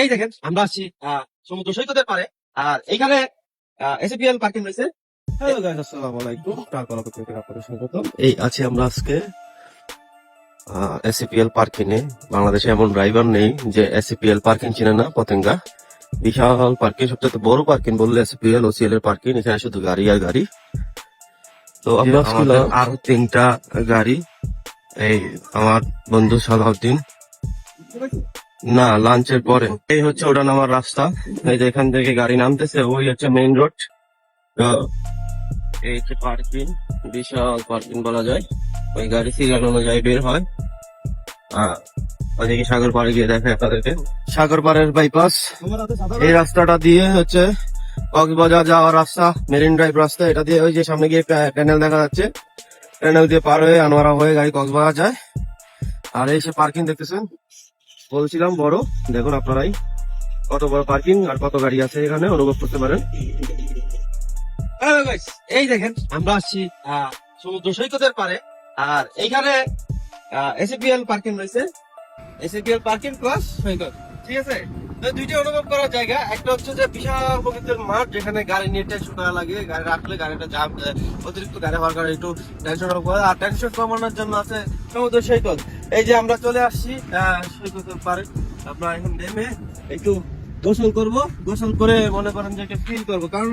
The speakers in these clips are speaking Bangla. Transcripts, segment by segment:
এই দেখেন আমরা আছি সমুদ্র সৈকতের পারে আর এখানে এসিপিএল পার্কিং রয়েছে। এই আছি আমরা আজকে এসিপিএল পার্কিং এ। বাংলাদেশে এমন ড্রাইভার নেই যে এসিপিএল পার্কিং চিনে না পতেঙ্গা। বিশাল পার্কিং সবচেয়ে বড় পার্কিং বললে এসিপিএল ওসিএল এর পার্কিং এখানে শুধু গাড়ি আর গাড়ি। তো আমরা আরও তিনটা গাড়ি। এই আমার বন্ধু সালাউদ্দিন। না লাঞ্চের পরে। এই হচ্ছে ওটা নামার রাস্তা। এই যে এখান থেকে গাড়ি নামতেছে ওই হচ্ছে মেইন রোড এই হচ্ছে পার্কিং বিশাল পার্কিং বলা যায়। ওই গাড়ি সিরিয়াল অনুযায়ী বের হয়। আহ, ওইদিকে সাগর পাড়ে গিয়ে দেখে আপনাদেরকে। সাগর পাড়ের বাইপাস এই রাস্তাটা দিয়ে হচ্ছে কক্সবাজার যাওয়ার রাস্তা মেরিন ড্রাইভ রাস্তা। এটা দিয়ে ওই যে সামনে গিয়ে প্যানেল দেখা যাচ্ছে। প্যানেল দিয়ে পার হয়ে আনোয়ারা হয়ে গাড়ি কক্সবাজার যায়। আর এই সে পার্কিং দেখতেছেন? বলছিলাম, বড়। দেখুন আপনারাই কত বড় পার্কিং আর কত গাড়ি আছে এখানে, অনুভব করতে পারেন। এই দেখেন, আমরা আসছি সমুদ্র সৈকতের পারে। আর এইখানে এসিপিএল পার্কিং রয়েছে। এসিপিএল পার্কিং প্লাস সৈকত, ঠিক আছে? দুইটা অনুভব করার জায়গা। একটা হচ্ছে যে বিশাল প্রকৃতির মাঠ, যেখানে গাড়ি নিয়ে টেনশন করা লাগে, গাড়ি রাখলে গাড়িটা জাম অতিরিক্ত গাড়ি হওয়ার কারণে একটু টেনশন আর টেনশন কমানোর জন্য আছে সমুদ্র সৈকত। এই যে আমরা চলে আসছি সৈকতের পারে। আপনার এখন নেমে একটু গোসল করব। গোসল করে মনে করেন যে একটা ফিল করব। কারণ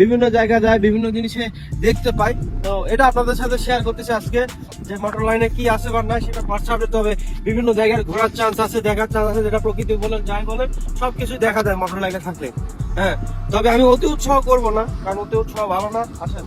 বিভিন্ন জায়গায় যায়, বিভিন্ন জিনিসে দেখতে পাই। তো এটা আপনাদের সাথে শেয়ার করতেছি আজকে যে মোটর লাইনে কি আছে বা নাই সেটা হোয়াটসঅ্যাপে তবে বিভিন্ন জায়গায় ঘোরার চান্স আছে, দেখার চান্স আছে, যেটা প্রকৃতি বলেন, যাই বলেন সবকিছু দেখা যায় মোটর লাইনে থাকলে। হ্যাঁ তবে আমি অতি উৎসাহ করব না, কারণ অতি উৎসাহ ভালো না, আসেন।